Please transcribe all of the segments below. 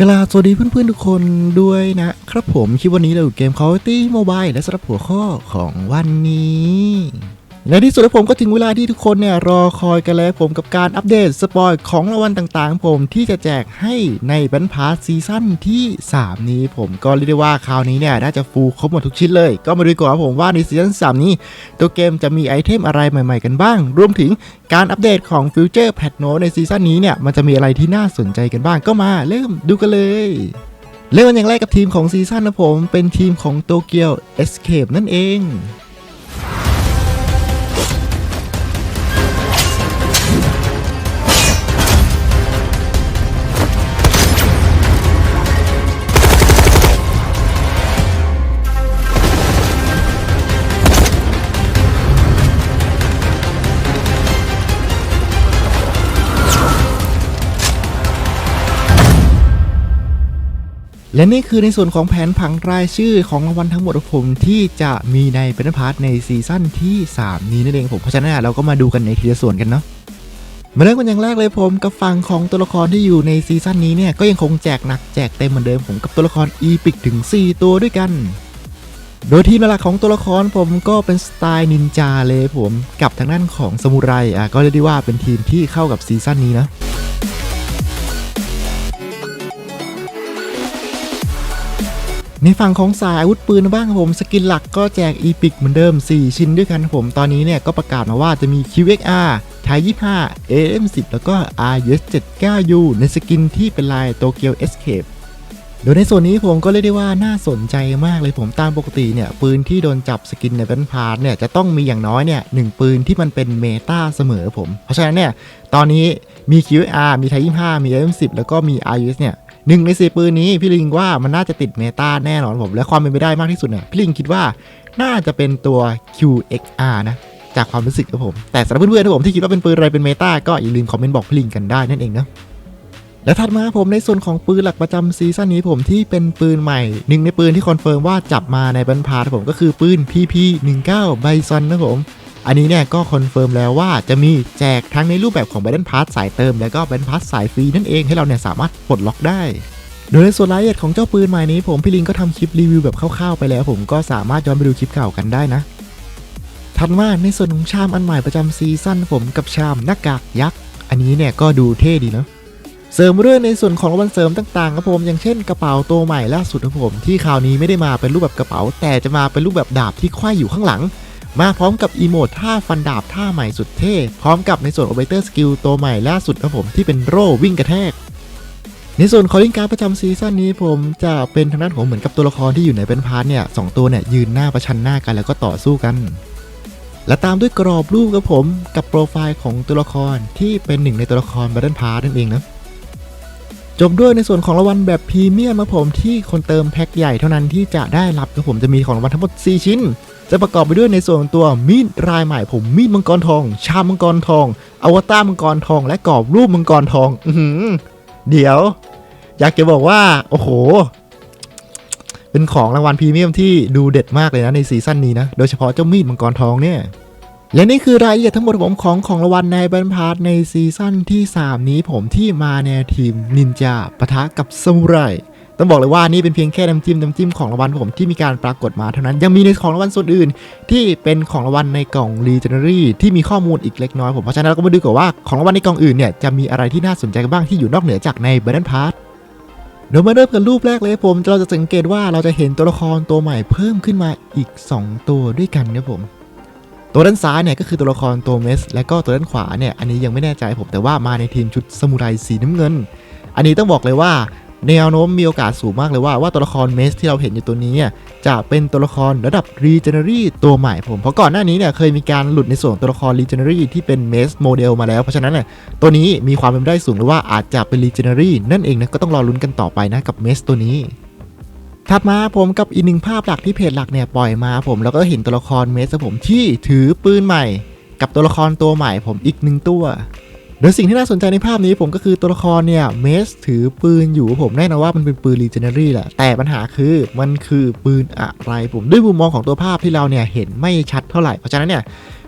กราสวัสดีเพื่อนๆทุกคนด้วยนะครับผมคลิปวันนี้เราอยู่เกม Call of Duty Mobile และสำหรับหัวข้อของวันนี้ ในที่สุดแล้วผมก็ถึงเวลาที่ทุกคนเนี่ยรอคอยกันแล้วผมกับการอัปเดตสปอยของรางวัลต่างๆ ผมที่จะแจกให้ในบันพาซีซั่นที่ 3 นี้ผมก็เรียกได้ว่าคราวนี้เนี่ยน่าจะฟูลครบหมดทุกชิ้นเลย ก็มาดูก่อนว่าผมว่าในซีซั่น 3 นี้ ตัวเกมจะมีไอเทมอะไรใหม่ๆกันบ้าง รวมถึงการอัปเดตของฟิวเจอร์แพทโนในซีซั่นนี้เนี่ยมันจะมีอะไรที่น่าสนใจกันบ้างก็มาเริ่มดูกันเลยเริ่มกันอย่างแรกกับทีมของซีซั่นนะผมเป็นทีมของโตเกียว Escape นั่นเอง และนี่คือในส่วนของแผนผังรายชื่อของรางวัลทั้งหมดของผมที่จะมีในเป็นพาร์ทในซีซั่นที่ 3 นี้นั่นเองผมเพราะฉะนั้นเราก็มาดูกันในทีละส่วนกันเนาะมาเริ่มกันอย่างแรกเลยผมกับฝั่งของตัวละครที่อยู่ในซีซั่นนี้เนี่ยก็ยังคงแจกหนักแจกเต็มเหมือนเดิมผมกับตัวละครอีพิกถึง 4 ตัวด้วยกัน โดยทีมหลักของตัวละครผมก็เป็นสไตล์นินจาเลยผมกับทางด้านของสมุไรอะก็เรียกได้ว่าเป็นทีมที่เข้ากับซีซั่นนี้นะ ในฝั่งของสายอาวุธปืนบ้างครับผมสกินหลักก็แจกอีพิกเหมือนเดิม 4 ชิ้นด้วยกันครับผม ตอนนี้เนี่ยก็ประกาศมาว่าจะมี QXR ไทย25 AM10 แล้วก็ RS79U ในสกินที่เป็นลายโตเกียว Escape โดยในส่วนนี้ผมก็เรียกได้ว่าน่าสนใจมากเลยผมตามปกติเนี่ย ปืนที่โดนจับสกินในแบนพาร์ทเนี่ย จะต้องมีอย่างน้อยเนี่ยหนึ่งปืนที่มันเป็นเมตาเสมอผม เพราะฉะนั้นเนี่ย ตอนนี้มี QR มีไทย25มี AM10 แล้วก็มี RS เนี่ย หนึ่งในสี่ปืนนี้พี่ลิงว่ามันน่าจะติดเมตาแน่นอนผม และความเป็นไปได้มากที่สุดเนี่ยพี่ลิงคิดว่าน่าจะเป็นตัว QXR นะจากความรู้สึกครับผม แต่สำหรับเพื่อนๆที่ผมที่คิดว่าเป็นปืนอะไรเป็นเมตาก็อย่าลืมคอมเมนต์บอกพี่ลิงกันได้นั่นเองนะและถัดมาผมในส่วนของปืนหลักประจำซีซั่นนี้ผมที่เป็นปืนใหม่หนึ่งในปืนที่คอนเฟิร์มว่าจับมาในบันพาผมก็คือปืน PP 19 b i s o n นะผม อันนี้เนี่ยก็คอนเฟิร์มแล้วว่าจะมีแจกทั้งในรูปแบบของ b a t t l e Pass สายเติม แล้วก็ b a t t l e Pass สายฟรีนั่นเองให้เราเนี่ยสามารถปลดล็อกได้ โดยในส่วนรายละเอียดของเจ้าปืนใหม่นี้ผมพี่ลิงก็ทำคลิปรีวิวแบบคร่าวๆไปแล้ว ผมก็สามารถย้อนไปดูคลิปเก่ากันได้นะถัดมาในส่วนของชามอันใหม่ประจำซีซั่นผมกับชามหน้ากากยักษ์อันนี้เนี่ยก็ดูเท่ดีเนาะเสริมเรื่องในส่วนของรางวัลเสริมต่างๆครับผมอย่างเช่นกระเป๋าตัวใหม่ล่าสุดครับผมที่คราวนี้ไม่ได้มาเป็นรูปแบบกระเป๋า แต่จะมาเป็นรูปแบบดาบที่ควายอยู่ข้างหลัง มาพร้อมกับอีโมดท่าฟันดาบท่าใหม่สุดเท่ พร้อมกับในส่วนโอเบเตอร์สกิลตัวใหม่ล่าสุดครับผมที่เป็นโร่วิ่งกระแทกในส่วนคอลิงการประจำซีซั่นนี้ผมจะเป็นทางด้านของเหมือนกับตัวละครที่อยู่ในเป็นพาร์ทเนี่ยสองตัวเนี่ยยืนหน้าประชันหน้ากันแล้วก็ต่อสู้กัน และตามด้วยกรอบรูปครับผมกับโปรไฟล์ของตัวละครที่เป็นหนึ่งในตัวละครบัตเทิลพาร์ทนั่นเองนะ จบด้วยในส่วนของรางวัลแบบพรีเมียมครับผมที่คนเติมแพ็คใหญ่เท่านั้นที่จะได้รับครับผมจะมีของรางวัลทั้งหมด 4 ชิ้น จะประกอบไปด้วยในส่วนตัวมีดรายใหม่ผมมีดมังกรทอง ชามมังกรทอง อวตารมังกรทอง และกรอบรูปมังกรทองอืเดี๋ยว อยากจะบอกว่า โอ้โห เป็นของรางวัลพรีเมียมที่ดูเด็ดมากเลยนะในซีซั่นนี้นะโดยเฉพาะเจ้ามีดมังกรทองเนี่ย และนี่คือรายละเอียดทั้งหมดของผมของของรางวัลในบันพาร์ทในซีซั่นที่ 3 นี้ผมที่มาในทีมนินจาปะทะกับซามูไรต้องบอกเลยว่านี่เป็นเพียงแค่น้ำจิ้มน้ำจิ้มของรางวัลผมที่มีการปรากฏมาเท่านั้นยังมีในของรางวัลส่วนอื่น ที่เป็นของรางวัลในกล่อง Legendary ที่มีข้อมูลอีกเล็กน้อยผมเพราะฉะนั้นเราก็มาดูกันว่าของรางวัลในกล่องอื่นเนี่ยจะมีอะไรที่น่าสนใจกันบ้างที่อยู่นอกเหนือจากในบันพาร์ทเดี๋ยวมาเริ่มกันรูปแรกเลยผมเราจะสังเกตว่าเราจะเห็นตัวละครตัวใหม่เพิ่มขึ้นมาอีก 2 ตัวด้วยกันครับผม ตัวด้านซ้ายเนี่ยก็คือตัวละครตัวเมส และก็ตัวด้านขวาเนี่ยอันนี้ยังไม่แน่ใจผมแต่ว่ามาในทีมชุดสมุไรสีน้ำเงิน อันนี้ต้องบอกเลยว่าแนวโน้มมีโอกาสสูงมากเลยว่าว่าตัวละครเมสที่เราเห็นอยู่ตัวนี้จะเป็นตัวละครระดับ Regenerary ตัวใหม่ผม เพราะก่อนหน้านี้เนี่ยเคยมีการหลุดในส่วนตัวละคร Regenerary ที่เป็นเมสโมเดลมาแล้วเพราะฉะนั้นเนี่ยตัวนี้มีความเป็นไปได้สูงเลยว่าอาจจะเป็น Regenerary นั่นเองนะก็ต้องรอลุ้นกันต่อไปนะกับเมสตัวนี้ ถัดมาผมกับอีกหนึ่งภาพหลักที่เพจหลักเนี่ยปล่อยมาผมแล้วก็เห็นตัวละครเมสผมที่ถือปืนใหม่ กับตัวละครตัวใหม่ผมอีกหนึ่งตัวโดยสิ่งที่น่าสนใจในภาพนี้ผมก็คือตัวละครเนี่ยเมสถือปืนอยู่ผมแน่นอนว่ามันเป็นปืน Legendary แหละแต่ปัญหาคือมันคือปืนอะไรผมด้วยมุมมองของตัวภาพที่เราเนี่ยเห็นไม่ชัดเท่าไหร่เพราะฉะนั้นเนี่ย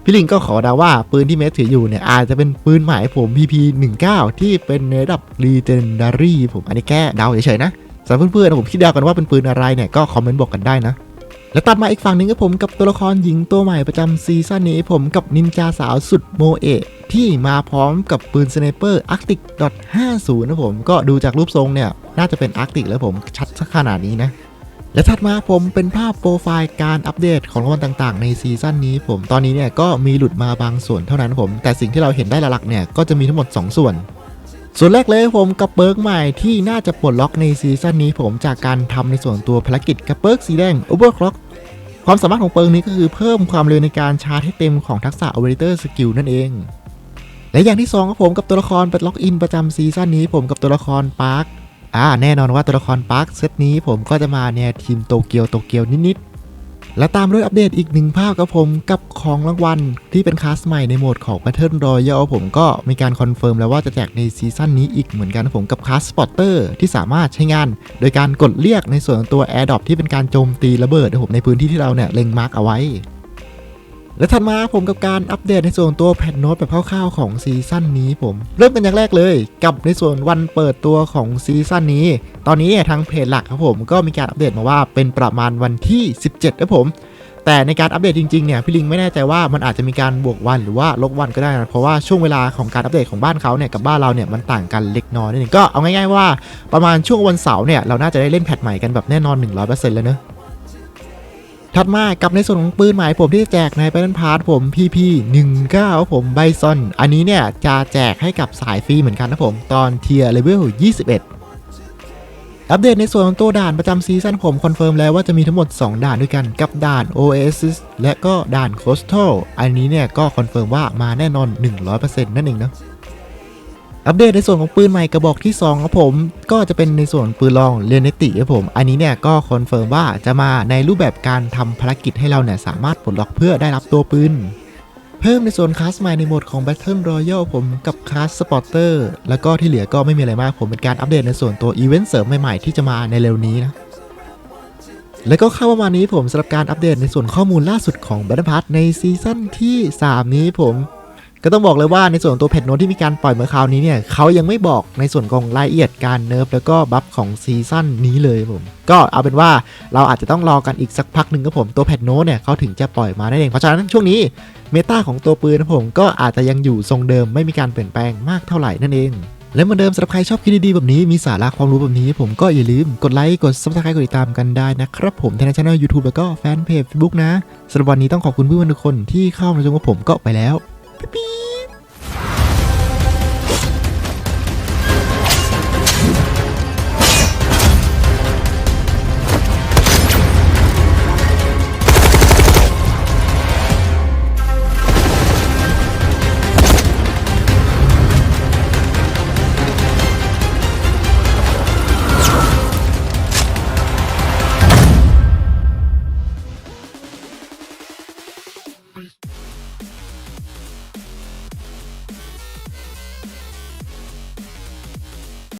พี่ลิงก็ขอดาว่าปืนที่เมสถืออยู่เนี่ยอาจจะเป็นปืนใหม่ผม PP 19 ที่เป็นในระดับ Legendary ผมอันนี้แค่เดาเฉยๆนะ สำหรับเพื่อนๆผมคิดเดากันว่าเป็นปืนอะไรเนี่ยก็คอมเมนต์บอกกันได้นะ และตัดมาอีกฝั่งหนึ่งกับผมกับตัวละครหญิงตัวใหม่ประจำซีซั่นนี้ผมกับนินจาสาวสุดโมเอะที่มาพร้อมกับปืนสไนเปอร์ Arctic .50 นะผมก็ดูจากรูปทรงเนี่ยน่าจะเป็น Arctic แล้วผมชัดสักขนาดนี้นะและถัดมาผมเป็นภาพโปรไฟล์การอัปเดตของรางวัลต่างๆ ในซีซั่นนี้ผมตอนนี้เนี่ยก็มีหลุดมาบางส่วนเท่านั้นผม แต่สิ่งที่เราเห็นได้หลักๆเนี่ยก็จะมีทั้งหมด 2 ส่วน ส่วนแรกเลยผมกับเปิร์กใหม่ที่น่าจะปลดล็อกในซีซั่นนี้ผมจากการทำในส่วนตัวภารกิจกับเปิร์กสีแดง Overclock ความสามารถของเปิร์กนี้ก็คือเพิ่มความเร็วในการชาร์จให้เต็มของทักษะ Operator Skill นั่นเอง และอย่างที่ 2 ครับผมกับตัวละครปลดล็อกอินประจำซีซั่นนี้ผมกับตัวละครปาร์คอ่าแน่นอนว่าตัวละครปาร์คเซตนี้ผมก็จะมาแนวทีมโตเกียวโตเกียวนิดๆ และตามด้วยอัปเดตอีกหนึ่งภาพกับผมกับของรางวัลที่เป็นคลาสใหม่ในโหมดของ Battle Royale ผมก็มีการคอนเฟิร์มแล้วว่าจะแจกในซีซั่นนี้อีกเหมือนกันผมกับคลาสสปอตเตอร์ที่สามารถใช้งาน โดยการกดเรียกในส่วนของตัว Air d r o p ที่เป็นการโจมตีระเบิดผมในพื้นที่ที่เราเนี่ยเล็งมาร์กเอาไว้ และถัดมาผมกับการอัปเดตในส่วนตัวแพทโน้ตแบบคร่าวๆของซีซั่นนี้ผม เริ่มกันอย่างแรกเลย กับในส่วนวันเปิดตัวของซีซั่นนี้ ตอนนี้เนี่ยทางเพจหลักครับผมก็มีการอัปเดตมาว่าเป็นประมาณวันที่ 17นะผมแต่ในการอัปเดตจริงๆเนี่ยพี่ลิงไม่แน่ใจว่ามันอาจจะมีการบวกวันหรือว่าลบวันก็ได้นะเพราะว่าช่วงเวลาของการอัปเดตของบ้านเขาเนี่ยกับบ้านเราเนี่ยมันต่างกันเล็กน้อยนิดนึงก็เอาง่ายๆว่าประมาณช่วงวันเสาร์เนี่ยเราน่าจะได้เล่นแพทใหม่กันแบบแน่นอน 100%แล้วเนอะ ถัดมากับในส่วนของปืนหมายผมที่จะแจกใน Battle Pass ผม PP 19ผมไบซอน อันนี้เนี่ยจะแจกให้กับสายฟรีเหมือนกันนะผมตอนเทียร์เลเวล21อัปเดตในส่วนของตัวด่านประจำซีซั่นผมคอนเฟิร์มแล้วว่าจะมีทั้งหมด 2 ด่านด้วยกันกับด่าน Oasis และก็ด่าน Coastal อันนี้เนี่ยก็คอนเฟิร์มว่ามาแน่นอน 100%นั่นเองนะ อัปเดตในส่วนของปืนใหม่กระบอกที่2ครับผมก็จะเป็นในส่วนปืนลองเรนเนติครับผมอันนี้เนี่ยก็คอนเฟิร์มว่าจะมาในรูปแบบการทำภารกิจให้เราเนี่ยสามารถปลดล็อกเพื่อได้รับตัวปืนเพิ่มในส่วนคลาสใหม่ในโหมดของ Battle Royale ผมกับคลาสสปอร์เตอร์แล้วก็ที่เหลือก็ไม่มีอะไรมากผมเป็นการอัปเดตในส่วนตัวอีเวนต์เสริมใหม่ๆที่จะมาในเร็วนี้นะแล้วก็เข้าประมาณนี้ผมสำหรับการอัปเดตในส่วนข้อมูลล่าสุดของ Battle Pass ในซีซั่นที่ 3 นี้ผม ก็ต้องบอกเลยว่าในส่วนของตัวเพจโน้ตที่มีการปล่อยเมื่อคราวนี้เนี่ยเขายังไม่บอกในส่วนของรายละเอียดการเนิร์ฟแล้วก็บัฟของซีซั่นนี้เลยผมก็เอาเป็นว่าเราอาจจะต้องรอกันอีกสักพักหนึ่งครับผมตัวเพจโน้ตเนี่ยเขาถึงจะปล่อยมานั่นเองเพราะฉะนั้นช่วงนี้เมตาของตัวปืนนะผมก็อาจจะยังอยู่ทรงเดิมไม่มีการเปลี่ยนแปลงมากเท่าไหร่นั่นเอง และเหมือนเดิมสำหรับใครชอบคลิปดีๆแบบนี้มีสาระความรู้แบบนี้ ผมก็อย่าลืมกดไลค์กด subscribe กดติดตามกันได้นะครับผมทั้งช่อง YouTube แล้วก็แฟนเพจ Facebook นะสำหรับวันนี้ต้องขอบคุณเพื่อนๆทุกคนที่เข้ามาชมกับผมก็ไปแล้ว ปิ๊บ